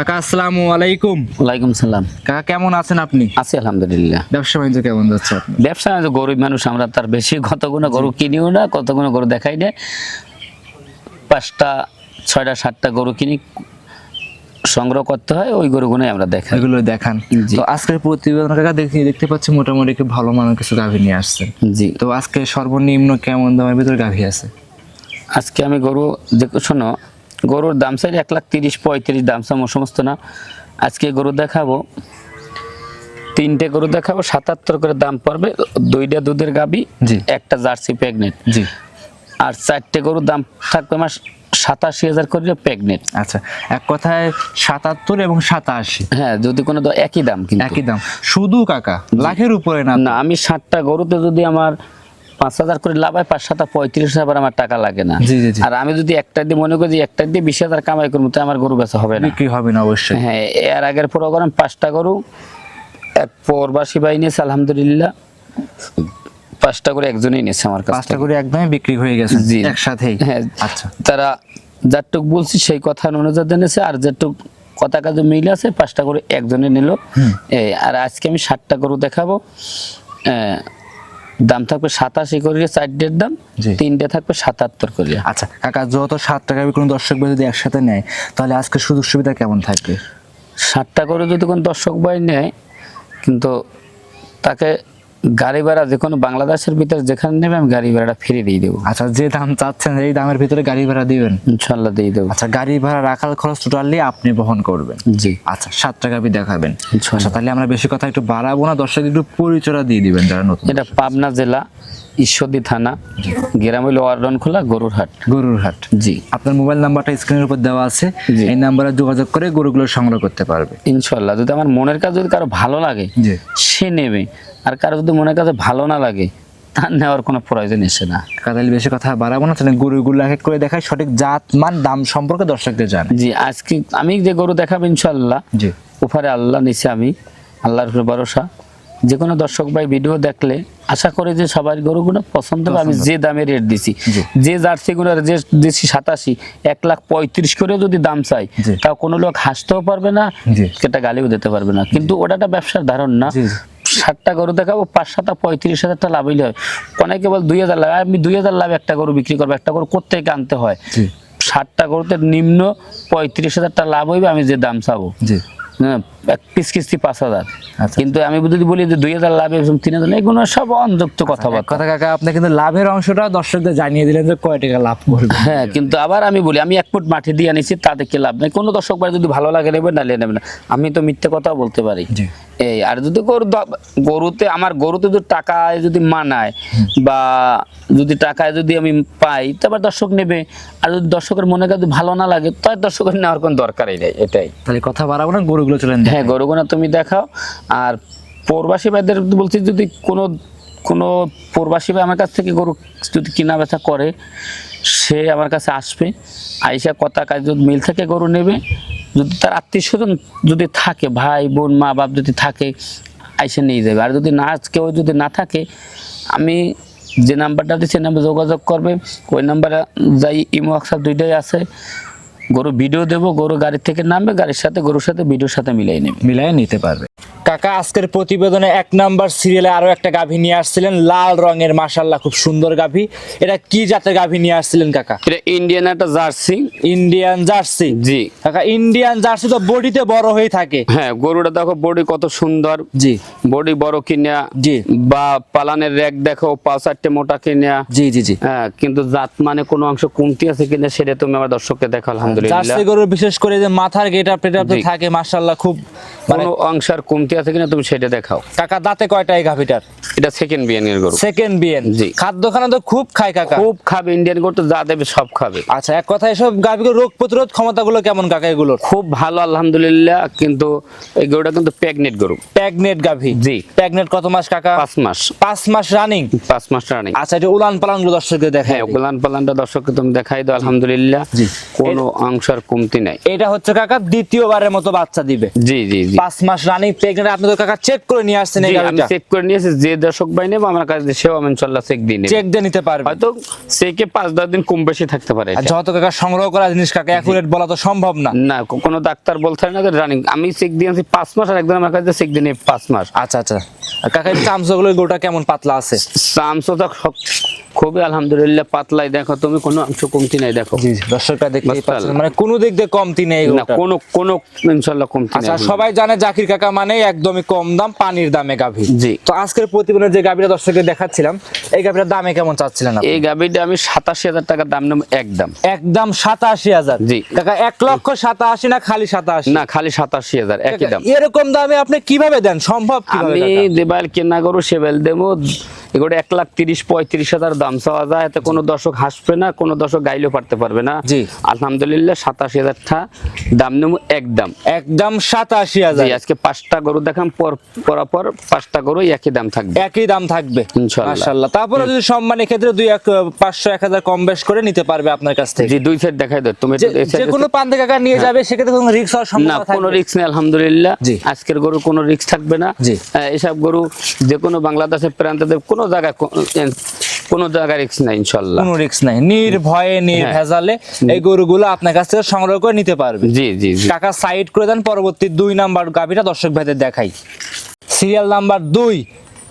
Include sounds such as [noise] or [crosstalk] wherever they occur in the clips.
কাকা আসসালামু আলাইকুম। ওয়ালাইকুম সালাম। কাকা কেমন আছেন আপনি? আছি আলহামদুলিল্লাহ। ব্যবসা বাণিজ্য কেমন যাচ্ছে আপনার? ব্যবসা যে গরিব মানুষ আমরা তার বেশি কত গুণে গরু কিনিও না কত গুণে গরু দেখাই না। পাঁচটা ছয়টা সাতটা গরু কিনি সংগ্রহ করতে হয় ওই গরুগুলোই আমরা দেখাই। এগুলো দেখান। তো আজকের প্রতিবেদন কাকা দেখি দেখতে পাচ্ছি মোটামুটি খুব ভালো মানের কিছু গাভী নিয়ে আসছেন। জি। তো আজকে সর্বনিম্ন কেমন দামের ভিতরে গাভী আছে? আজকে আমি গরু যে শোনো গরুর দাম চাই এক লাখ তিরিশ পঁয়ত্রিশ দাম চাম সমস্ত না। আজকে গরু দেখাবো তিনটে গরু দেখাবো সাতাত্তর করে দাম পড়বে দুইটা দুধের গাবি। একটা জার্সি প্রেগনেন্ট জি। আর চারটে গরুর দাম থাকবে আমার সাতাশি হাজার করে প্রেগনেন্ট আচ্ছা এক কথায় সাতাত্তর এবং সাতাশি। হ্যাঁ যদি কোনো একই দাম কিন্তু। একই দাম। শুধু কাকা লাখের উপরে না না আমি ষাটটা গরুতে যদি আমার পাঁচ হাজার করে লাভ হয় পাঁচ সাতটা পঁয়ত্রিশ হাজার আমার টাকা লাগে না। জি, জি, জি। আর আমি যদি একটা দিয়ে মনে করি একটা দিয়ে বিশ হাজার কামাই করব তো আমার গরু বেচা হবে না। বিক্রি হবে না অবশ্যই। হ্যাঁ এর আগের প্রোগ্রাম পাঁচটা গরু এক প্রবাসী বাই নিয়েছে আলহামদুলিল্লাহ। পাঁচটা করে একজনই নিয়েছে আমার কাছে পাঁচটা করে একদমই বিক্রি হয়ে গেছে জি। একসাথেই। হ্যাঁ আচ্ছা। তারা যারটুক বলছি সেই কথা অনুযায়ী জেনেছে আর যেটুক কথা কাজে মিল আছে পাঁচটা করে একজনে নিল। আর আজকে আমি ষাটটা গরু দেখাবো। দাম থাকবে সাতাশি করে চারটের দাম। তিনটে থাকবে সাতাত্তর করে আচ্ছা কাকা যত সাত টাকা কোনো দর্শক যদি একসাথে নেয় তাহলে আজকে সুযোগ সুবিধা কেমন থাকবে সাতটা করে যদি কোনো দর্শক ভাই নেয় কিন্তু তাকে গাড়ি ভাড়া যে কোনো বাংলাদেশের ভিতরে যেখানে নেবে আমি গাড়ি ভাড়াটা ফিরে দিয়ে দেবো। আচ্ছা যে দাম চাচ্ছেন এই দামের ভিতরে গাড়ি ভাড়া দিবেন? ইনশাল্লাহ দিয়ে দেবো। আচ্ছা গাড়ি ভাড়া রাখার খরচ টোটালি আপনি বহন করবেন। জি। আচ্ছা সাত টাকা আপনি দেখাবেন। আচ্ছা তাহলে আমরা বেশি কথা একটু বাড়াবো না দর্শক একটু পরিচয়টা দিয়ে দিবেন যারা নতুন এটা পাবনা জেলা ঈশ্বরদী থানা গ্রাম হইল ওয়ার্ডন খোলা গরুর হাট গরুর হাট জি। আপনার মোবাইল নাম্বারটা স্ক্রিনের উপর দেওয়া আছে। এই নাম্বারে যোগাযোগ করে গরুগুলো সংগ্রহ করতে পারবে। ইনশাল্লাহ যদি আমার মনের কাজ যদি কারও ভালো লাগে জি। সে নেবে। আর কারও যদি মনের কাছে ভালো না লাগে তার নেওয়ার কোনো প্রয়োজন এসে না। তাহলে বেশি কথা বাড়াবো না তাহলে গরুগুলো এক করে দেখায় সঠিক জাত মান দাম সম্পর্কে দর্শকদের জানে জি আজকে আমি যে গরু দেখাবো ইনশাল্লাহ জি। উপরে আল্লাহ নিচে আমি। আল্লাহর উপরে ভরসা। যে কোনো দর্শক ভাই ভিডিও দেখলে আশা করি যে সবার গরুগুলো পছন্দ হবে। আমি যে দামে রেট দিছি যে জার্সি গুলো যে দিছি সাতাশি এক লাখ পঁয়ত্রিশ করে যদি দাম চাই। তাও কোনো লোক হাসতেও পারবে না সেটা গালিও দিতে পারবে না। কিন্তু ওটা একটা ব্যবসার ধারণ না। ষাটটা গরু দেখাবো পাঁচ সাতটা পঁয়ত্রিশ হাজারটা লাভ হইলে হয়। অনেকে বল দুই হাজার লাভ আমি দুই হাজার লাভ একটা গরু বিক্রি করব একটা গরু কোথেকে আনতে হয়? ষাটটা গরুতে নিম্ন পঁয়ত্রিশ হাজারটা লাভ হইবে আমি যে দাম চাবো। কিস্তি পাঁচ হাজার। আচ্ছা। কিন্তু আমি যদি বলি যে দুই হাজার লাভ তিন হাজার এগুলো সব অনযুক্ত কথাবার্তা। কথা কাকা আপনি কিন্তু লাভের অংশটা দর্শকদের জানিয়ে দিলেন যে কয় টাকা লাভ করবে। হ্যাঁ কিন্তু আবার আমি বলি আমি এক ফুট মাটি দিয়ে আনিছি তাতে কি লাভ নেই? কোনো দর্শক যদি ভালো লাগে নেবে না না। আমি তো মিথ্যে কথাও বলতে পারি। এই আর যদি গরু গরুতে আমার গরুতে যদি টাকায় যদি মানায় বা যদি টাকায় যদি আমি পাই তারপর দর্শক নেবে। আর যদি দর্শকের মনে কাছে ভালো না লাগে তাই দর্শকের নেওয়ার কোনো দরকারই নেই এটাই। তাহলে কথা বাড়াবো না গরুগুলো চলেন হ্যাঁ গরুগুনা তুমি দেখাও। আর প্রবাসী ভাইদের বলছি, যদি কোনো কোনো প্রবাসী ভাই আমার কাছ থেকে গরু যদি কেনা বেচা করে, সে আমার কাছে আসবে, আইসা কথা কাজ, যদি মিল থেকে গরু নেবে। যদি তার আত্মীয় স্বজন যদি থাকে, ভাই, বোন, মা, বাপ যদি থাকে, আইসা নিয়ে যাবে। আর যদি না, কেউ যদি না থাকে, আমি যে নাম্বারটা দিচ্ছি নাম্বারে যোগাযোগ করবে। ওই নাম্বারে যাই, ইমো, হোয়াটসঅ্যাপ দুইটাই আছে। গরু ভিডিও দেবো গরু গাড়ি থেকে নামবে গাড়ির সাথে গরুর সাথে ভিডিওর সাথে মিলাই নেবে। মিলাই নিতে পারবে। কাকা আজকের প্রতিবেদনে এক নাম্বার সিরিয়ালে আরও একটা গাভী নিয়ে আসছিলেন লাল রঙের মাশাল্লাহ খুব সুন্দর গাভী। এটা কি জাতের গাভী নিয়ে আসছিলেন কাকা? এটা ইন্ডিয়ান একটা জার্সি ইন্ডিয়ান জার্সি জি। কাকা ইন্ডিয়ান জার্সি তো বডিতে বড় হয়ে থাকে। হ্যাঁ গরুটা দেখো বডি কত সুন্দর। জি। বডি বড় কিনা জি। বা পালানের র্যাক দেখো পাঁচ চারটে মোটা কিনা। জি জি জি। হ্যাঁ কিন্তু জাত মানে কোনো অংশ কমতি আছে কিনা সেটা তুমি আমার দর্শককে দেখো আলহামদুলিল্লাহ। জার্সি গরু বিশেষ করে যে মাথার গেটআপ টেটআপ তো থাকে মাশাআল্লাহ খুব কোনো অংশের কমতি আছে কিনা তুমি সেটা দেখাও। কাকা দাঁতে কয়টা এই গাভীটার? এটা সেকেন্ড বিয়ানের গরু। সেকেন্ড বিএন জি। খাদ্যখানা তো খুব খায় কাকা। খুব খাবে ইন্ডিয়ান গরু তো যা দেবে সব খাবে। আচ্ছা এক কথা এসব গাভীগুলো রোগ প্রতিরোধ ক্ষমতাগুলো কেমন কাকা এগুলোর? খুব ভালো আলহামদুলিল্লাহ কিন্তু এই গরুটা কিন্তু গরু। গাভী। জি। কত মাস কাকা? পাঁচ মাস। পাঁচ মাস রানিং পাঁচ মাস রানিং আচ্ছা এটা উলান পালানগুলো দর্শকদের দেখে হ্যাঁ গোলান পালানটা দর্শককে তুমি দেখাই দাও আলহামদুলিল্লাহ। জি। কোনো আর কমতি নাই। এটা হচ্ছে কাকা দ্বিতীয়বারের মতো বাচ্চা দিবে। জি জি। জি পাঁচ মাস রানিং প্রেগনেন্ট আপনি তো কাকা চেক করে নিয়ে আসছেন এই আমি চেক করে নিয়েছি যে দর্শক ভাই নেবে আমার কাছে সেও আমি ইনশাল্লাহ চেক দিয়ে নেবে। চেক দিয়ে নিতে পারবে। হয়তো চেকে পাঁচ দশ দিন কম বেশি থাকতে পারে এটা। যত কাকা সংগ্রহ করা জিনিস কাকা অ্যাকুরেট বলা তো সম্ভব না। না কোনো ডাক্তার বলতে না যে রানিং আমি চেক দিয়েছি পাঁচ মাস আর একদম আমার কাছে চেক দিয়ে নিয়ে পাঁচ মাস। আচ্ছা আচ্ছা। কাকা চামচগুলো গোটা কেমন পাতলা আছে? সব- খুবই আলহামদুলিল্লাহ পাতলাই দেখো তুমি কোনো অংশ কমতি নাই দেখো জি দর্শকরা। পাচ্ছেন মানে কোনো দিক দিয়ে কমতি নেই না কোনো কোনো কমতি আচ্ছা সবাই জানে জাকির কাকা মানে একদমই কম দাম পানির দামে গাভী জি। তো আজকের প্রতিবেদনে যে গাভীটা দর্শকদের দেখাচ্ছিলাম এই গাভীটার দামে কেমন চাচ্ছিলেন আপনি? এই গাবিটা আমি সাতাশি হাজার টাকা দাম নেব একদম একদম সাতাশি হাজার জি। কাকা এক লক্ষ সাতাশি না খালি সাতাশি না খালি সাতাশি হাজার একই দাম এরকম দামে আপনি কীভাবে দেন সম্ভব কীভাবে আমি? দেবাল কেনা করু সেবেল দেবো এগুলো এক লাখ তিরিশ পঁয়ত্রিশ হাজার দাম চাওয়া যায়। এতে কোনো দর্শক হাসবে না কোনো দর্শক গাইলেও পারতে পারবে না। জি। আলহামদুলিল্লাহ সাতাশি হাজার টা দাম নেব একদম একদম সাতাশি হাজার। আজকে পাঁচটা গরু দেখাম পর পরাপর পাঁচটা গরু একই দাম থাকবে। একই দাম থাকবে। মাশাআল্লাহ তারপরে যদি সম্মানের ক্ষেত্রে দুই এক পাঁচশো এক হাজার কম বেশ করে নিতে পারবে আপনার কাছ থেকে। জি দুই সাইড দেখাই দাও। তুমি যে কোনো পান্তে কাকা নিয়ে যাবে সেক্ষেত্রে কোনো রিক্স হওয়ার না কোনো রিস্ক নেই আলহামদুলিল্লাহ। জি। আজকের গরু কোনো রিস্ক থাকবে না। জি। এসব গরু যে কোনো বাংলাদেশের প্রান্তে কোনো জায়গায় কোনো জায়গায় রিস্ক নাই ইনশাল্লাহ। কোনো রিক্স নাই। নির্ভয়ে নির্ভেজালে এই গরুগুলো আপনার কাছ থেকে সংগ্রহ করে নিতে পারবে। জি জি টাকা সাইড করে দেন পরবর্তী দুই নাম্বার গাভিটা দর্শক ভাইদের দেখাই। সিরিয়াল নাম্বার দুই।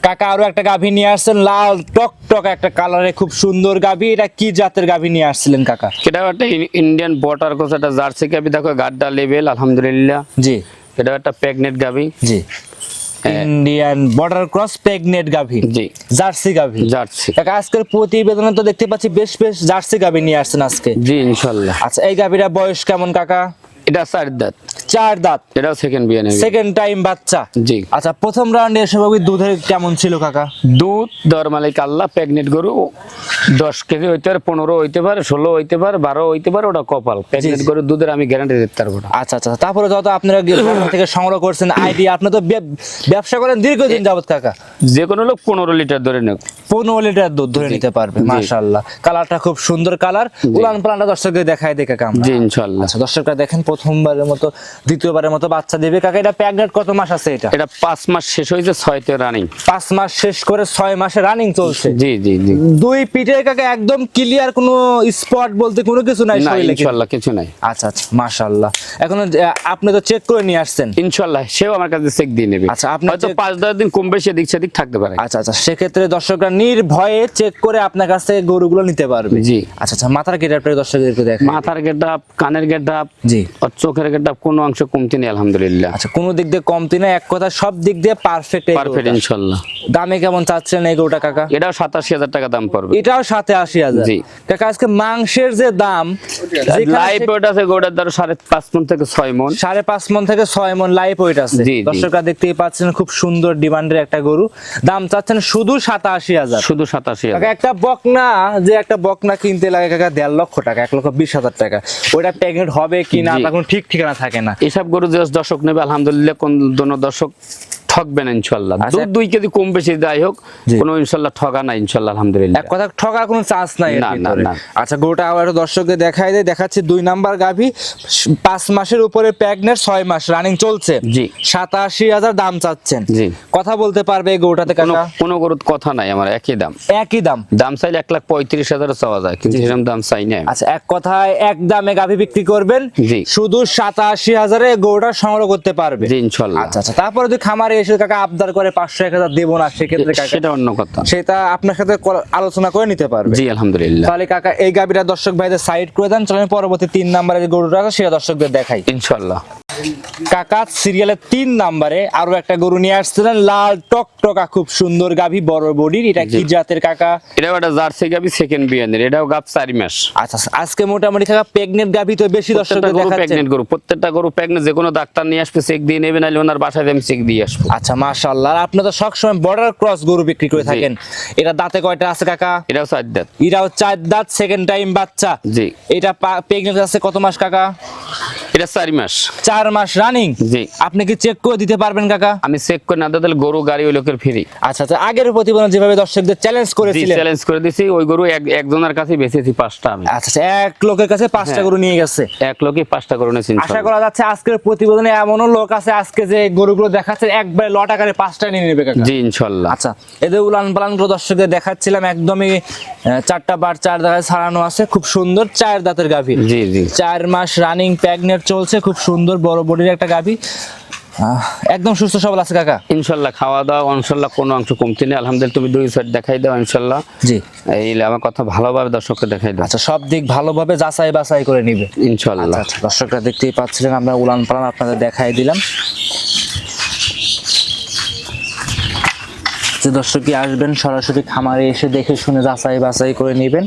কাকা আরও একটা গাভী নিয়ে আসছেন লাল টক টক একটা কালারে খুব সুন্দর গাভী। এটা কি জাতের গাভী নিয়ে আসছিলেন কাকা? এটা একটা ইন্ডিয়ান বটার কোচ একটা জার্সি গাভী। দেখো গাড্ডা লেভেল আলহামদুলিল্লাহ। জি। এটা একটা প্রেগনেন্ট গাভী। জি। ইন্ডিয়ান বর্ডার ক্রস প্রেগনেট গাভী। জি। জার্সি গাভী। জার্সি কাকা আজকের প্রতিবেদনে তো দেখতে পাচ্ছি বেশ বেশ জার্সি গাভী নিয়ে আসছেন আজকে। জি ইনশাল্লাহ। আচ্ছা এই গাভীরা বয়স কেমন কাকা? এটা চার দাঁত। চার দাঁত। এটাও সেকেন্ড বিয়ে সেকেন্ড টাইম বাচ্চা। জি। আচ্ছা প্রথম রাউন্ডে বাবু দুধের কেমন ছিল কাকা? দুধ দর মালিক আল্লাহ প্রেগনেন্ট গরু দশ কেজি হইতে পারে পনেরো হইতে পারে ষোলো হইতে পারে বারো হইতে পারে ওটা কপাল। প্রেগনেন্ট গরু দুধের আমি গ্যারান্টি দিতে পারব না। আচ্ছা আচ্ছা তারপরে যত আপনারা থেকে সংগ্রহ করছেন আইডিয়া আপনি তো ব্যবসা করেন দীর্ঘদিন যাবত কাকা। যে কোনো লোক পনেরো লিটার ধরে নেব পনেরো লিটার দুধ ধরে নিতে পারবে মাশাল্লাহ কালারটা খুব সুন্দর কালার। উলান পালানটা দর্শকদের দেখায় দেখে কাম জি ইনশাল্লাহ আচ্ছা দর্শকরা দেখেন প্রথমবারের মতো দ্বিতীয়বারের মতো বাচ্চা দেবে। কাকা এটা প্যাগনেট কত মাস আছে এটা? এটা পাঁচ মাস শেষ হয়েছে ছয়তে রানিং পাঁচ মাস শেষ করে ছয় মাসে রানিং চলছে। জি জি জি। দুই পিঠে কাকা একদম ক্লিয়ার কোনো স্পট বলতে কোনো কিছু নাই না ইনশাল্লাহ কিছু নাই। আচ্ছা আচ্ছা মাশাল্লাহ এখন আপনি তো চেক করে নিয়ে আসছেন। ইনশাল্লাহ সেও আমার কাছে চেক দিয়ে নেবে। আচ্ছা, আপনার হয়তো পাঁচ দশ দিন কম বেশি এদিক সেদিক থাকতে পারে। আচ্ছা আচ্ছা সেক্ষেত্রে দর্শকরা নির্ভয়ে চেক করে আপনার কাছ থেকে গরুগুলো নিতে পারবে। জি। আচ্ছা আচ্ছা মাথার গেট কেটে দর্শকদেরকে দেখেন মাথার গেট আপ কানের গেট আপ জি। আর চোখের গেট আপ কোনো অংশ কমতি নেই আলহামদুলিল্লাহ। আচ্ছা কোনো দিক দিয়ে কমতি না এক কথা সব দিক দিয়ে পারফেক্ট পারফেক্ট ইনশাল্লাহ। দামে কেমন চাচ্ছেন এই গরুটা কাকা? এটাও সাতাশি হাজার টাকা দাম পড়বে। এটাও সাথে আশি হাজার। জি। কাকা আজকে মাংসের যে দাম লাইভ ওয়েট আছে গোটার ধরো সাড়ে পাঁচ মন থেকে ছয় মন। সাড়ে পাঁচ মন থেকে ছয় মন লাইভ ওয়েট আছে। দর্শকরা দেখতেই পাচ্ছেন খুব সুন্দর ডিমান্ডের একটা গরু। দাম চাচ্ছেন শুধু সাতাশি হাজার। শুধু সাতাশি হাজার। একটা বকনা যে একটা বকনা কিনতে লাগে কাকা দেড় লক্ষ টাকা এক লক্ষ বিশ হাজার টাকা। ওইটা প্যাকেট হবে কি না তখন ঠিক ঠিকানা থাকে না। এসব গরু যে দর্শক নেবে আলহামদুলিল্লাহ কোন দোনো দর্শক ঠকবে না ইনশাল্লাহ আচ্ছা। দুধ দুই কেজি কম বেশি যাই হোক কোনো ইনশাল্লাহ ঠকা না ইনশাল্লাহ আলহামদুলিল্লাহ। এক কথা ঠকার কোনো চান্স নাই না, না, না। আচ্ছা গরুটা আবার দর্শককে দেখাই দেয় দেখাচ্ছি দুই নাম্বার গাভী। পাঁচ মাসের উপরে প্রেগনেন্ট ছয় মাস রানিং চলছে। জি। সাতাশি হাজার দাম চাচ্ছেন। জি। কথা বলতে পারবে এই গরুটাতে কোনো কোনো গরুর কথা নাই আমার একই দাম। একই দাম? দাম চাইলে এক লাখ পঁয়ত্রিশ হাজার চাওয়া যায় কিন্তু সেরকম দাম চাই না আচ্ছা এক কথায় এক দামে গাভী বিক্রি করবেন। জি। শুধু সাতাশি হাজারে গরুটা সংগ্রহ করতে পারবে। জি ইনশাল্লাহ আচ্ছা আচ্ছা তারপরে যদি খামারে এসে কাকা আবদার করে পাঁচশো এক হাজার দেবো না সেক্ষেত্রে সেটা অন্য কথা। সেটা আপনার সাথে আলোচনা করে নিতে পারবে। জি আলহামদুলিল্লাহ। তাহলে কাকা এই গাবিটা দর্শক ভাইদের সাইড করে দেন চলেন পরবর্তী তিন নাম্বারের গরুটা আছে সেটা দর্শকদের দেখাই। ইনশাল্লাহ কাকা সিরিয়ালের তিন নাম্বারে আরও একটা গরু নিয়ে আসছিলেন লাল টক টকা খুব সুন্দর গাভী বড় বডির। এটা কি জাতের কাকা? এটাও একটা জার্সি গাবি সেকেন্ড বিয়ানের। এটাও গাব চারি মাস। আচ্ছা আজকে মোটামুটি কাকা প্রেগনেন্ট গাভী তো বেশি গরু দেখাচ্ছে। প্রেগনেন্ট গরু প্রত্যেকটা গরু প্রেগনেন্ট যে কোনো ডাক্তার নিয়ে আসবে চেক দিয়ে নেবে নাহলে ওনার বাসায় আমি চেক দিয়ে আসব। আচ্ছা মাশাআল্লাহ। আর আপনি তো সবসময় বর্ডার ক্রস গরু বিক্রি করে থাকেন। এটা দাঁতে কয়টা আছে কাকা? এটাও চার দাঁত। এটাও চার দাঁত সেকেন্ড টাইম বাচ্চা। জি। এটা প্রেগনেন্ট আছে কত মাস কাকা? এটা চারি মাস। চার মাস রানিং জি। আপনি কি চেক করে দিতে পারবেন কাকা? আমি চেক করে না দিলে গরু গাড়ি ওই লোকের ফ্রি আচ্ছা আচ্ছা আগের প্রতিবেদন যেভাবে দর্শকদের চ্যালেঞ্জ করেছিলেন। চ্যালেঞ্জ করে দিছি ওই গরু এক একজনের কাছে বেঁচেছি পাঁচটা আমি। আচ্ছা আচ্ছা এক লোকের কাছে পাঁচটা হ্যাঁ। গরু নিয়ে গেছে। এক লোকই পাঁচটা গরু নিয়েছি আশা করা যাচ্ছে আজকের প্রতিবেদনে এমনও লোক আছে আজকে যে গরুগুলো দেখাচ্ছে একবারে লট আকারে পাঁচটা নিয়ে নেবে কাকা। জি ইনশাল্লাহ। আচ্ছা এদের উলান পালানগুলো দর্শকদের দেখাচ্ছিলাম একদমই চারটা বার চার দাঁড়ায় ছাড়ানো আছে খুব সুন্দর চার দাঁতের গাভী। জি জি। চার মাস রানিং প্যাগনেট চলছে খুব সুন্দর বড় বডির একটা গাভী একদম সুস্থ সবল আছে কাকা। ইনশাল্লাহ খাওয়া দাওয়া ইনশাল্লাহ কোনো অংশ কমতি নেই। আলহামদুলিল্লাহ তুমি দুই সাইড দেখাই দাও ইনশাল্লাহ। জি। এই আমার কথা ভালোভাবে দর্শককে দেখাই দাও। আচ্ছা সব দিক ভালোভাবে যাচাই বাছাই করে নিবে। ইনশাল্লাহ। আচ্ছা দর্শকরা দেখতেই পাচ্ছিলেন আমরা উলান পালান আপনাদের দেখাই দিলাম। যে দর্শকই আসবেন সরাসরি খামারে এসে দেখে শুনে যাচাই বাছাই করে নেবেন।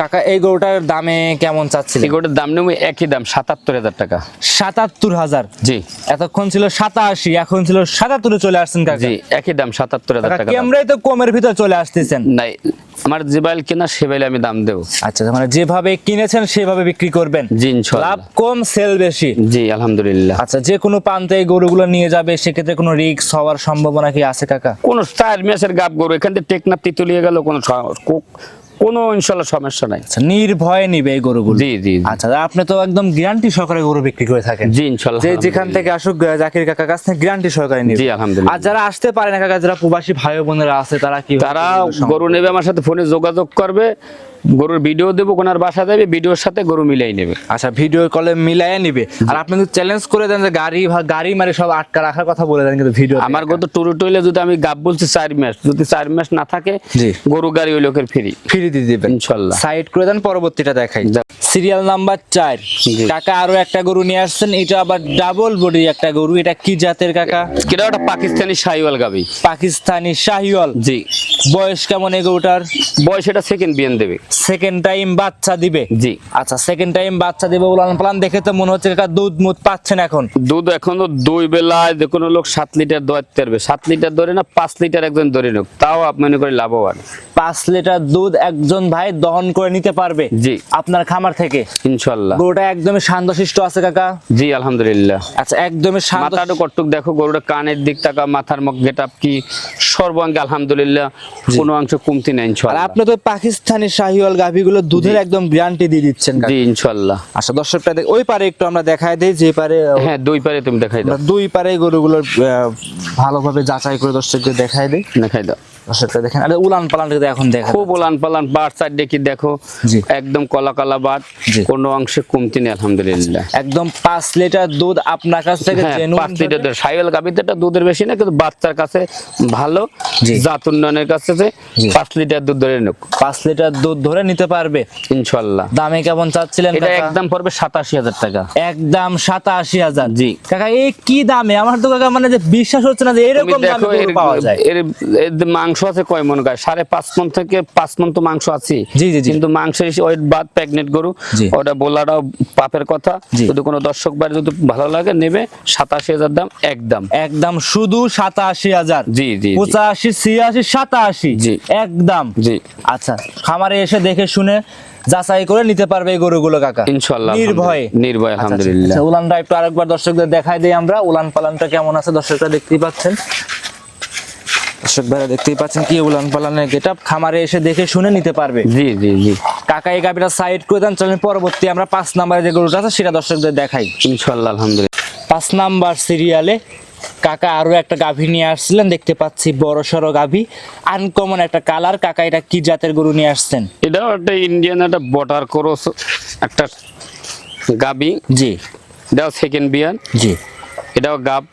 কাকা এই গরুটার দামে কেমন এই গরুটার দাম নেব একই দাম সাতাত্তর হাজার টাকা। সাতাত্তর হাজার? জি। এতক্ষণ ছিল সাতাশি এখন ছিল সাতাত্তরে চলে আসছেন কাকা। জি একই দাম সাতাত্তর হাজার টাকা। তো কমের ভিতর চলে আসতেছেন। নাই আমার যে বাইল কিনা সে বাইলে আমি দাম দেবো। আচ্ছা মানে যেভাবে কিনেছেন সেভাবে বিক্রি করবেন। জি লাভ কম সেল বেশি। জি আলহামদুলিল্লাহ। আচ্ছা যে কোনো প্রান্তে গরুগুলো নিয়ে যাবে সেক্ষেত্রে কোনো রিস্ক হওয়ার সম্ভাবনা কি আছে কাকা? কোন চার মাসের গাব গরু এখান থেকে টেকনাপ তিতুলিয়ে গেল কোনো কোনো ইনশাল্লাহ সমস্যা নাই। আচ্ছা নির্ভয়ে নিবে এই গরুগুলো। জি জি জি। আচ্ছা আপনি তো একদম গ্যারান্টি সহকারে গরু বিক্রি করে থাকেন। জি ইনশাল্লাহ যে যেখান থেকে আসুক জাকির কাকা কাছ থেকে গ্যারান্টি সহকারে নিবে। জি, আলহামদুলিল্লাহ। আর যারা আসতে পারে না কাকা যারা প্রবাসী ভাই বোনেরা আছে তারা কি তারা গরু নেবে আমার সাথে ফোনে যোগাযোগ করবে। গরুর ভিডিও দেবো কোনার বাসা দেবে ভিডিওর সাথে গরু মিলাই নেবে। আচ্ছা ভিডিও কলে মিলাইয়া নিবে। আর আপনি কিন্তু চ্যালেঞ্জ করে দেন যে গাড়ি গাড়ি মারি সব আটকা রাখার কথা বলে দেন কিন্তু ভিডিও আমার গত টুরু টইলে যদি আমি গাব বলছি চার মাস যদি চার মাস না থাকে। গরু গাড়ি ওই লোকের ফ্রি। ফ্রি দিয়ে দিবেন। ইনশাল্লাহ। সাইড করে দেন পরবর্তীটা দেখাই। সিরিয়াল নাম্বার চার। কাকা আরও একটা গরু নিয়ে আসছেন এটা আবার ডাবল বডি একটা গরু। এটা কি জাতের কাকা? এটা ওটা পাকিস্তানি শাহিওয়াল গাবি। পাকিস্তানি শাহিওয়াল। জি। বয়স কেমন এই গরুটার? বয়স এটা সেকেন্ড বিয়ান দেবে। সেকেন্ড টাইম বাচ্চা দিবে। জি। আচ্ছা সেকেন্ড টাইম বাচ্চা দিবে উলান পালান দেখে তো মনে হচ্ছে কাকা দুধ মুধ পাচ্ছেন এখন। দুধ এখনও দুই বেলায় যে কোনো লোক সাত লিটার দোয়াতে পারবে। সাত লিটার ধরে না পাঁচ লিটার একজন ধরে নোক। তাও আপনি মনে করে লাভবান। পাঁচ লিটার দুধ একজন ভাই দহন করে নিতে পারবে জি। আপনার খামার থেকে। ইনশাল্লাহ গরুটা একদমই শান্তশিষ্ট আছে কাকা। জি আলহামদুলিল্লাহ। আচ্ছা একদমই শান্ত মাথাটা কটুক দেখো গরুটা কানের দিক টাকা মাথার মুখ গেট আপ কি সর্বাঙ্গে আলহামদুলিল্লাহ। কোনো অংশ কমতি নেই আর ইনশাল্লাহ আপনি তো পাকিস্তানি শাহিওয়াল গাভিগুলো দুধের একদম গ্যারান্টি দিয়ে দিচ্ছেন জি ইনশাআল্লাহ আচ্ছা দর্শকটা দেখ- ওই পারে একটু আমরা দেখায় দেই যে পারে হ্যাঁ দুই পারে তুমি দেখাই দাও। দুই পারে গরুগুলো ভালোভাবে যাচাই করে দর্শকদের দেখায় দেই। দেখাই দাও। দর্শকটা দেখেন। আরে উলান পালানটা এখন দেখা খুব উলান পালান বাট সাইড দেখি দেখো একদম কলা কলা বাট কোনো অংশে কমতি নেই আলহামদুলিল্লাহ। একদম পাঁচ লিটার দুধ আপনার কাছ থেকে হ্যাঁ লিটার দুধ। সাইওয়াল দুধের বেশি না কিন্তু বাচ্চার কাছে ভালো জাত উন্নয়নের কাছে লিটার দুধ ধরে নোক। লিটার দুধ ধরে নিতে পারবে। ইনশাল্লাহ দামে কেমন চাচ্ছিলেন এটা একদম পড়বে সাতাশি হাজার টাকা। একদম সাতাশি হাজার। জি। কাকা এই কি দামে? আমার তো কাকা মানে যে বিশ্বাস হচ্ছে না যে এরকম দামে পাওয়া যায়। এর যে মাংস আছে কয় মন গায়? সাড়ে পাঁচ মন থেকে পাঁচ মন তো মাংস আছে জি, জি, জি। কিন্তু মাংসের ওই বাদ প্যাগনেট গরু ওটা বলাটাও পাপের কথা। যদি কোনো দর্শক বাড়ি যদি ভালো লাগে নেবে সাতাশি হাজার দাম একদম। একদম শুধু সাতাশি হাজার। জি, জি। পঁচাশি ছিয়াশি সাতাশি। জি। একদম। জি। আচ্ছা খামারে এসে দেখে শুনে যাচাই করে নিতে পারবে এই গরুগুলো কাকা। ইনশাল্লাহ নির্ভয়ে। নির্ভয় আচ্ছা, আলহামদুলিল্লাহ। আচ্ছা, উলানটা একটু আরেকবার দর্শকদের দেখাই দিই আমরা। উলান পালানটা কেমন আছে দর্শকরা দেখতেই পাচ্ছেন। দর্শক ভাইরা দেখতেই পাচ্ছেন কি উলান পালানের গেট খামারে এসে দেখে শুনে নিতে পারবে। জি জি জি। কাকা এই গাবিটা সাইড করে দেন চলেন পরবর্তী আমরা পাঁচ নাম্বারে যে গরুটা আছে সেটা দর্শকদের দেখাই। ইনশাল্লাহ আলহামদুলিল্লাহ। পাঁচ নাম্বার সিরিয়ালে কাকা আরও একটা গাভী নিয়ে আসছিলেন দেখতে পাচ্ছি বড় সড়ো গাভী আনকমন একটা কালার কাকা এটা কি জাতের গরু নিয়ে আসছেন? এটাও একটা ইন্ডিয়ান একটা বর্ডার ক্রস একটা গাভী। জি। এটাও সেকেন্ড বিয়ার জি। এটাও গাব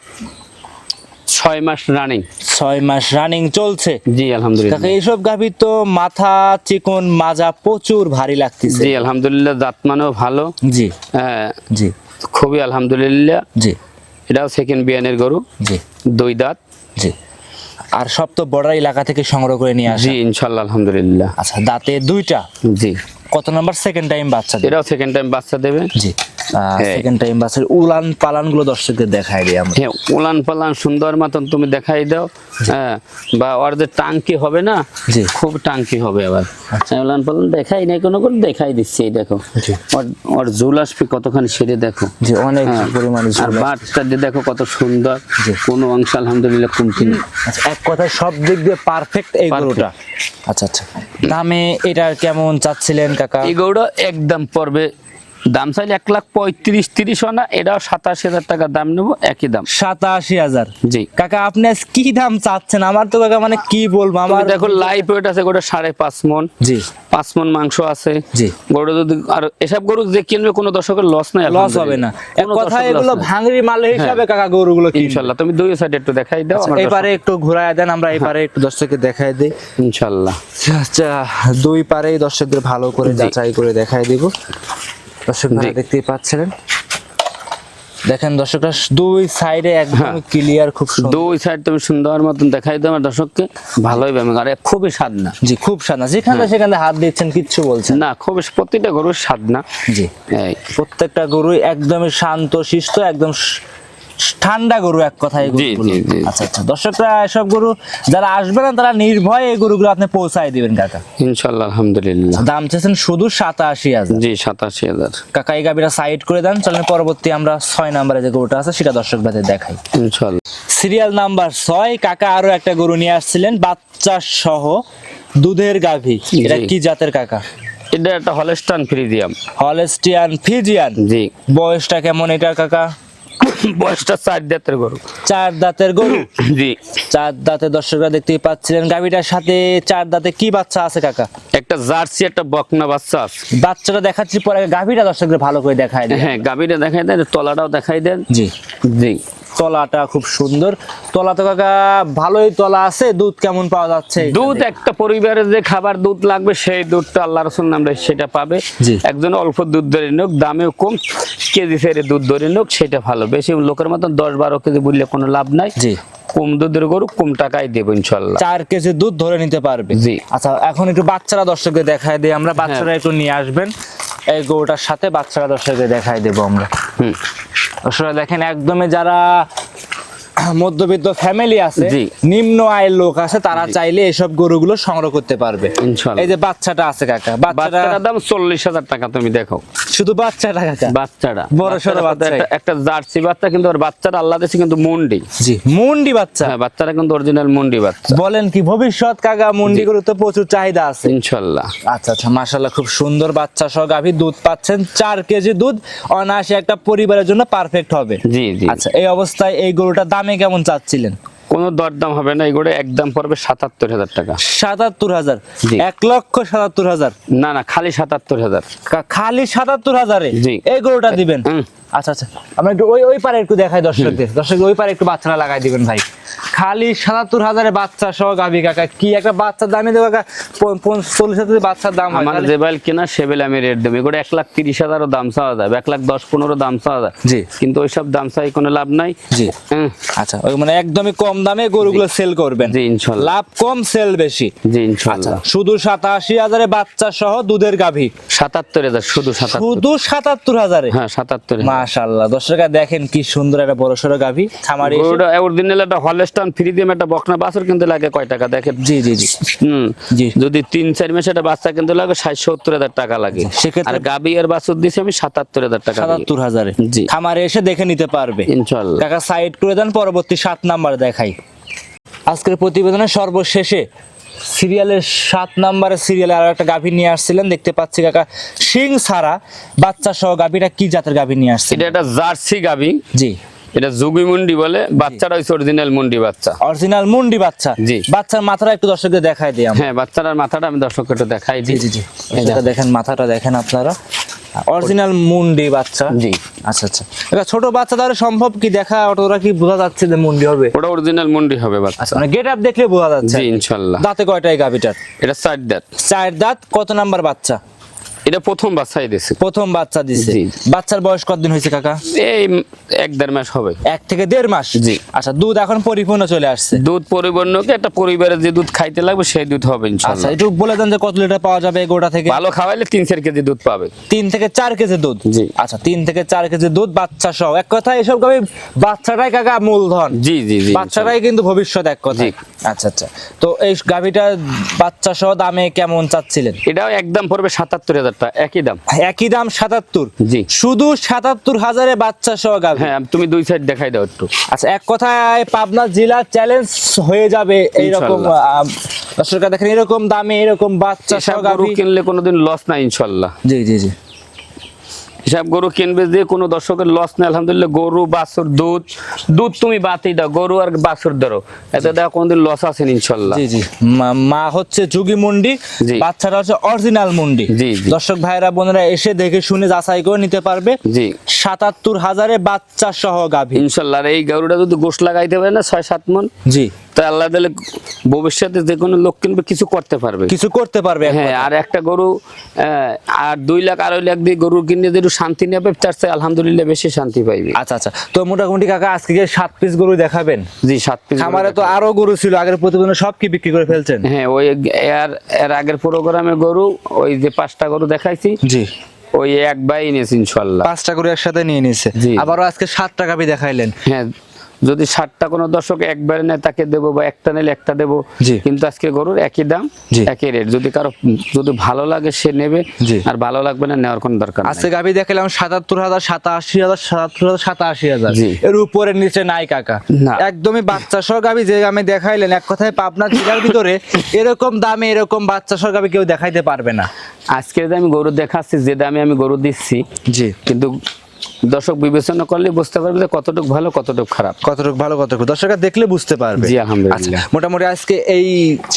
ছয় মাস রানিং ছয় মাস রানিং চলছে। জি আলহামদুলিল্লাহ। এইসব গাভী তো মাথা চিকন মাজা প্রচুর ভারী লাগতেছে। জি আলহামদুলিল্লাহ জাত মানেও ভালো। জি। হ্যাঁ জি। খুবই আলহামদুলিল্লাহ। জি। এটাও সেকেন্ড বিয়ানের গরু। জি। দুই দাঁত। জি। আর সব তো বর্ডার এলাকা থেকে সংগ্রহ করে নিয়ে আসি। জি ইনশাল্লাহ আলহামদুলিল্লাহ। আচ্ছা দাঁতে দুইটা। জি। কত নাম্বার? সেকেন্ড টাইম বাচ্চা? এটাও সেকেন্ড টাইম বাচ্চা দেবে। জি হ্যাঁ। সেকেন্ড টাইম বাচ্চার উলান পালানগুলো দর্শকদের দেখাই দিই আমরা। হ্যাঁ উলান পালান সুন্দর মতন তুমি দেখাই দাও। হ্যাঁ বা ওর যে টাঙ্কি হবে না জি। খুব টাঙ্কি হবে আবার। উলান পালান দেখাই নাই কোনো করে দেখাই দিচ্ছি এই দেখো। ওর ওর জুল আসবে কতখানি সেরে দেখো। যে অনেক হ্যাঁ, পরিমাণে আর বাচ্চা দিয়ে দেখো কত সুন্দর। জি। কোনো অংশ আলহামদুলিল্লাহ কমতি নেই আচ্ছা এক কথায় সব দিক দিয়ে পারফেক্ট এই. গরুটা। আচ্ছা আচ্ছা। দামে এটার কেমন চাচ্ছিলেন? কাকা এই গৌড়া একদম পড়বে। দাম চাইলে এক লাখ পঁয়ত্রিশ তিরিশ না এটাও সাতাশি হাজার টাকা দাম নেব একই দাম। সাতাশি হাজার। জি। কাকা আপনি কি দাম চাচ্ছেন? আমার তো কাকা মানে কি বলব? আমার দেখো লাইফ ওয়েট আছে গোটা সাড়ে পাঁচ মন। জি। পাঁচ মন মাংস আছে। জি। গরু যদি আর এসব গরু যে কিনবে কোনো দর্শকের লস নাই লস হবে না। এক কথা এগুলো ভাঙড়ি মাল হিসাবে কাকা গরুগুলো। ইনশাল্লাহ তুমি দুই সাইড একটু দেখাই দাও আমার এবারে একটু ঘুরায় দেন আমরা এবারে একটু দর্শককে দেখাই দিই। ইনশাল্লাহ। আচ্ছা দুই পারেই দর্শকদের ভালো করে যাচাই করে দেখাই দিব। দর্শক। দেখতেই পাচ্ছিলেন। দেখেন দর্শকরা দুই সাইডে একদম ক্লিয়ার খুব সুন্দর। দুই সাইড তুমি সুন্দর মতন দেখাই দাও আমার দর্শককে। ভালোই ব্যায়াম আর এ খুবই স্বাদ না জি খুব সাধনা। যেখানে সেখানে হাত দিচ্ছেন কিচ্ছু বলছেন না। খুব প্রতিটা গরুর স্বাদ না জি প্রত্যেকটা গরুই একদমই শান্ত শিষ্ট একদম ঠান্ডা গরু এক কথায়। আচ্ছা আচ্ছা। দর্শকরা এসব গরু যারা আসবে না তারা নির্ভয়ে এই গরুগুলো আপনি পৌঁছায় দিবেন কাকা। ইনশাল্লাহ আলহামদুলিল্লাহ। দাম চেয়েছেন শুধু সাতাশি হাজার। জি সাতাশি হাজার। কাকা এই গাবিটা সাইড করে দেন চলেন পরবর্তী আমরা ছয় নাম্বারে যে গরুটা আছে সেটা দর্শক ভাইদের দেখাই। ইনশাল্লাহ সিরিয়াল নাম্বার ছয় কাকা আরও একটা গরু নিয়ে আসছিলেন বাচ্চা সহ দুধের গাভী। এটা কি জাতের কাকা? এটা একটা হলস্টান ফ্রিজিয়াম। হলেস্টিয়ান ফিজিয়ান জি। বয়সটা কেমন এটা কাকা? বয়সটা চার দাঁতের গরু। চার দাঁতের গরু? [clears throat] জি। চার দাঁতে দর্শকরা দেখতেই পাচ্ছিলেন। গাভীটার সাথে চার দাঁতে কি বাচ্চা আছে কাকা? একটা জার্সি একটা বকনা বাচ্চা আছে। বাচ্চাটা দেখাচ্ছি পরে গাভীটা দর্শকদের ভালো করে দেখায় হ্যাঁ গাভীটা দেখাই দেন তলাটাও দেখাই দেন। জি। জি। তলাটা খুব সুন্দর। তলা তো কাকা ভালোই তলা আছে দুধ কেমন পাওয়া যাচ্ছে দুধ একটা পরিবারের যে খাবার দুধ লাগবে সেই দুধটা আল্লাহ রসুল নামে সেটা পাবে। একজন অল্প দুধ ধরে নোক দামেও কম কেজি ফেরে দুধ ধরে নোক সেটা ভালো। বেশি লোকের মতন দশ বারো কেজি বললে কোনো লাভ নাই। জি। কম দুধের গরু কম টাকায় দেবো ইনশাল্লাহ চার কেজি দুধ ধরে নিতে পারবে। জি। আচ্ছা এখন একটু বাচ্চারা দর্শকদের দেখায় দিই আমরা বাচ্চারা একটু নিয়ে আসবেন। এই গরুটার সাথে বাচ্চারা দর্শকদের দেখায় দেবো আমরা। হুম। দর্শকরা দেখেন একদমই যারা মধ্যবিত্ত ফ্যামিলি আছে নিম্ন আয়ের লোক আছে তারা চাইলে এসব গরুগুলো সংগ্রহ করতে পারবে। এই যে বাচ্চাটা আছে কাকা বাচ্চাটার দাম চল্লিশ হাজার টাকা তুমি দেখো। শুধু বাচ্চাটা কাকা? বাচ্চাটা। বড় সড়ো বাচ্চাই। একটা- জার্সি বাচ্চা কিন্তু ওর বাচ্চাটা আল্লাহ দেশে কিন্তু মুন্ডি। জি মুন্ডি বাচ্চা। হ্যাঁ বাচ্চাটা কিন্তু অরিজিনাল মুন্ডি বাচ্চা। বলেন কি ভবিষ্যৎ কাকা মুন্ডি গরু তো প্রচুর চাহিদা আছে। ইনশাল্লাহ। আচ্ছা আচ্ছা মাশাল্লাহ খুব সুন্দর বাচ্চা সহ গাভী দুধ পাচ্ছেন চার কেজি দুধ অনায়াসে একটা পরিবারের জন্য পারফেক্ট হবে। জি জি। আচ্ছা এই অবস্থায় এই গরুটার দামে কেমন চাচ্ছিলেন? কোনো দরদাম হবে না এগুলো একদম পড়বে সাতাত্তর হাজার টাকা। সাতাত্তর হাজার? এক লক্ষ সাতাত্তর হাজার? না না খালি সাতাত্তর হাজার। খালি সাতাত্তর হাজারে। এই গরুটা দিবেন। আচ্ছা আচ্ছা। আমরা একটু ওই ওই পারে একটু দেখাই দর্শকদের। দর্শক ওই পারে একটু বাচ্চারা লাগাই দিবেন ভাই। খালি সাতাত্তর হাজারে বাচ্চা সহ গাভী কাকা। কি একটা বাচ্চার দামে দেবো কাকা? চল্লিশ হাজার বাচ্চার দাম আমার যে বাইল কেনা সে বেলে আমি রেট দেবো। এগুলো এক লাখ তিরিশ হাজারও দাম চাওয়া যাবে এক লাখ দশ পনেরো দাম চাওয়া যায়। জি। কিন্তু ওইসব দাম চাই কোনো লাভ নাই। জি। আচ্ছা ওই মানে একদমই কম দামে গরুগুলো সেল করবেন। জি ইনশাল্লাহ। লাভ কম সেল বেশি। জি ইনশাল্লাহ। শুধু সাতাশি হাজারে বাচ্চা সহ দুধের গাভী। সাতাত্তর হাজার শুধু সাতাত্তর। শুধু সাতাত্তর হাজারে? হ্যাঁ সাতাত্তর মাশাল্লাহ দর্শকরা দেখেন কি সুন্দর একটা বড় সড়ো গাভী। খামারে এসে- গরুটা অরিজিনাল একটা হলস্টান ফ্রি দিয়ে একটা বকনা বাছর কিন্তু লাগে কয় টাকা দেখেন? জি জি জি। হুম। জি। যদি তিন চার মাসে একটা বাচ্চা কিন্তু লাগে ষাট সত্তর হাজার টাকা লাগে। সেক্ষেত্রে- আর গাবি আর বাছুর দিছি আমি সাতাত্তর হাজার টাকা সাতাত্তর হাজারে। জি। খামারে এসে দেখে নিতে পারবে। ইনশাল্লাহ। কাকা সাইড করে দেন পরবর্তী সাত নাম্বার দেখাই। আজকের প্রতিবেদনের সর্বশেষে সিরিয়ালের সাত নাম্বারের সিরিয়ালে আর একটা গাভী নিয়ে আসছিলেন। দেখতে পাচ্ছি কাকা সিং ছাড়া বাচ্চা সহ গাভীটা কি জাতের গাভী নিয়ে আসছে এটা একটা জার্সি গাভী। জি। এটা জুগি মুন্ডি বলে বাচ্চাটা হচ্ছে অরিজিনাল মুন্ডি বাচ্চা। অরিজিনাল মুন্ডি বাচ্চা? জি। বাচ্চার মাথাটা একটু দর্শকদের দেখাই দিই হ্যাঁ বাচ্চাটার মাথাটা আমি দর্শককে একটু দেখাই দিই। জি জি দেখেন মাথাটা দেখেন আপনারা। অরিজিনাল মুন্ডি বাচ্চা। জি। আচ্ছা আচ্ছা। এটা ছোট বাচ্চা তাহলে সম্ভব কি দেখা? ওটা কি বোঝা যাচ্ছে যে মুন্ডি হবে? ওটা অরিজিনাল মুন্ডি হবে বাচ্চা। আচ্ছা মানে গেট আপ দেখলে বোঝা যাচ্ছে। জি ইনশাল্লাহ। দাঁতে কয়টা এই গাভিটার? এটা চার দাঁত। চার দাঁত কত নাম্বার বাচ্চা? এটা প্রথম বাচ্চাই দিয়েছে। প্রথম বাচ্চা দিছে বাচ্চার বয়স কতদিন হয়েছে কাকা? এই এক দেড় মাস হবে। এক থেকে দেড় মাস? জি। আচ্ছা দুধ এখন পরিপূর্ণ চলে আসছে? দুধ পরিবর্ণকে একটা পরিবারের যে দুধ খাইতে লাগবে সেই দুধ হবে আচ্ছা একটু বলে দেন যে কত লিটার পাওয়া যাবে গোটা থেকে? ভালো খাওয়াইলে তিন চার কেজি দুধ পাবে। তিন থেকে চার কেজি দুধ? জি। আচ্ছা তিন থেকে চার কেজি দুধ বাচ্চা সহ। এক কথা এসব গাভি বাচ্চাটাই কাকা মূলধন। জি জি জি বাচ্চাটাই কিন্তু ভবিষ্যৎ এক কথা আচ্ছা আচ্ছা। তো এই গাভিটা বাচ্চা সহ দামে কেমন চাচ্ছিলেন? এটাও একদম পড়বে সাতাত্তর হাজার টাকা একই দাম? একই দাম সাতাত্তর। জি। শুধু সাতাত্তর হাজারে বাচ্চা সহ গাভী। হ্যাঁ তুমি দুই সাইড দেখাই দাও একটু। আচ্ছা এক কথায় পাবনা জেলা চ্যালেঞ্জ হয়ে যাবে এইরকম। দর্শকরা দেখেন এরকম দামে এরকম বাচ্চা সহ গাভী। কিনলে কোনোদিন লস নাই ইনশাল্লাহ। জি জি জি। এসব গরু কিনবে যে কোনো দর্শকের লস নেই আলহামদুলিল্লাহ। গরু বাছুর দুধ দুধ তুমি বাতেই দাও গরু আর বাছুর ধরো। এতে দেখো কোনোদিন লস আছে ইনশাল্লাহ। জি জি। মা- হচ্ছে যুগি মুন্ডি জি। বাচ্চাটা হচ্ছে অরিজিনাল মুন্ডি। জি। দর্শক ভাইরা বোনেরা এসে দেখে শুনে যাচাই করে নিতে পারবে। জি। সাতাত্তর হাজারে বাচ্চা সহ গাভী। ইনশাল্লাহ আর এই গরুটা যদি গোশ লাগাইতে পারে না ছয় সাত মন? জি। তা আল্লাহ দিলে ভবিষ্যতে যে কোনো লোক কিনবে কিছু করতে পারবে। কিছু করতে পারবে হ্যাঁ আর একটা গরু আর দুই লাখ আড়াই লাখ দিয়ে গরু কিনে যে একটু শান্তি নেবে তার চেয়ে আলহামদুলিল্লাহ বেশি শান্তি পাইবে। আচ্ছা আচ্ছা। তো মোটামুটি কাকা আজকে যে সাত পিস গরু দেখাবেন জি সাত পিস খামারে তো আরও গরু ছিল আগের প্রতিবেদনে সব কি বিক্রি করে ফেলছেন? হ্যাঁ ওই এর এর আগের প্রোগ্রামে গরু ওই যে পাঁচটা গরু দেখাইছি জি। ওই এক বাই নিয়েছি ইনশাল্লাহ পাঁচটা গরু একসাথে নিয়ে জি। আবারও আজকে সাতটা গাভী দেখাইলেন। হ্যাঁ যদি ষাটটা কোনো দর্শক একবারে নেয় তাকে দেবো বা একটা নিলে একটা দেবো জি। কিন্তু আজকে গরুর একই দাম। একই রেট যদি কারও যদি ভালো লাগে সে নেবে। আর ভালো লাগবে না নেওয়ার কোনো দরকার আজকে নেই গাভী দেখালাম সাতাত্তর হাজার সাতাশি হাজার সাতাত্তর হাজার সাতাশি হাজার জি। এর উপরে নিচে নাই কাকা না। একদমই বাচ্চা সহ গাভী যে আমি দেখাইলেন এক কথায় পাবনা জেলার ভিতরে এরকম দামে এরকম বাচ্চা সহ গাভী কেউ দেখাইতে পারবে না আজকে যে আমি গরু দেখাচ্ছি যে দামে আমি গরু দিচ্ছি জি কিন্তু দর্শক বিবেচনা করলে বুঝতে পারবে যে কতটুকু ভালো কতটুকু খারাপ। কতটুকু ভালো কতটুকু দর্শকরা দেখলে বুঝতে পারবে। জি, আলহামদুলিল্লাহ। আচ্ছা, মোটামুটি আজকে এই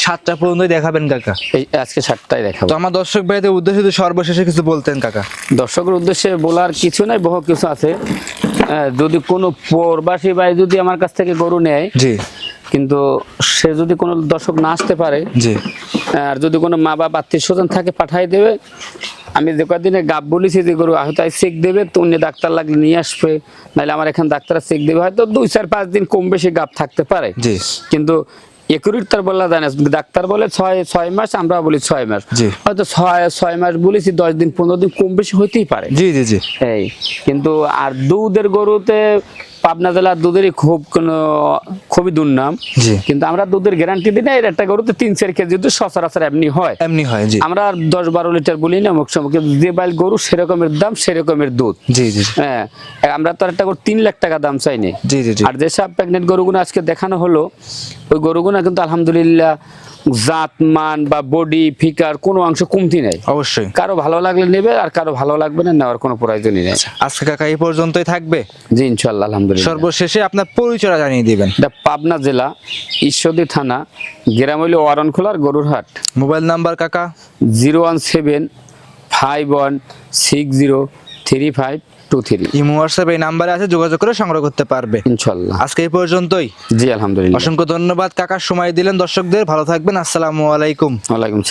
সাতটা পর্যন্তই দেখাবেন কাকা? এই আজকে সাতটাই দেখাবো। তো আমার দর্শক ভাইদের উদ্দেশ্যে যদি সর্বশেষে কিছু বলতেন কাকা। দর্শকের উদ্দেশ্যে বলার কিছু নাই বহু কিছু আছে। যদি কোনো প্রবাসী ভাই যদি আমার কাছ থেকে গরু নেয় জি। কিন্তু সে যদি কোনো দর্শক না আসতে পারে জি। আর যদি কোনো মা বাবা আত্মীয় স্বজন থাকে পাঠাই দেবে আমি যে কদিনে গাব বলেছি যে গরু হয়তো চেক দেবে তো অন্য ডাক্তার লাগলে নিয়ে আসবে। নাহলে আমার এখানে ডাক্তার চেক দেবে হয়তো দুই চার পাঁচ দিন কম বেশি গাব থাকতে পারে। কিন্তু একুরিট তার বলা যায় না। ডাক্তার বলে ছয় ছয় মাস আমরা বলি ছয় মাস। হয়তো ছয় ছয় মাস বলেছি দশ দিন পনেরো দিন কম বেশি হইতেই পারে। জি জি জি। এই কিন্তু আর দুধের গরুতে পাবনা জেলার দুধেরই খুব কোনো খুবই দুর্নাম। জি। কিন্তু আমরা দুধের গ্যারান্টি দিই না এর একটা গরুতে তিন চার কেজি দুধ সচরাচর এমনি হয়। এমনি হয় জি। আমরা আর দশ বারো লিটার বলি না মুখ কিন্তু যে বাইল গরু সেরকমের দাম সেরকমের দুধ। জি জি হ্যাঁ আমরা তো আর একটা গরু তিন লাখ টাকা দাম চাইনি। জি জি জি। আর যেসব প্রেগনেন্ট গরুগুলো আজকে দেখানো হলো ওই গরুগুলো কিন্তু আলহামদুলিল্লাহ জাত মান বা বডি ফিকার কোনো অংশ কমতি নেই। অবশ্যই। কারও ভালো লাগলে নেবে আর কারও ভালো লাগবে না নেওয়ার কোনো প্রয়োজনই নেই। আজকে কাকা এই পর্যন্তই থাকবে। জি ইনশাল্লাহ আলহামদুলিল্লাহ। সর্বশেষে আপনার পরিচয় জানিয়ে দিবেন। এটা পাবনা জেলা ঈশ্বরদী থানা গ্রাম হইল ওয়ারনখোলার গরুর হাট মোবাইল নাম্বার কাকা? Zero one seven five one six zero three five two three. Imo WhatsApp এই নাম্বারে আছে যোগাযোগ করে সংগ্রহ করতে পারবে। ইনশাল্লাহ। আজকে এই পর্যন্তই। জি আলহামদুলিল্লাহ। অসংখ্য ধন্যবাদ। কাকা সময় দিলেন দর্শকদের। ভালো থাকবেন। আসসালামু আলাইকুম। ওয়ালাইকুম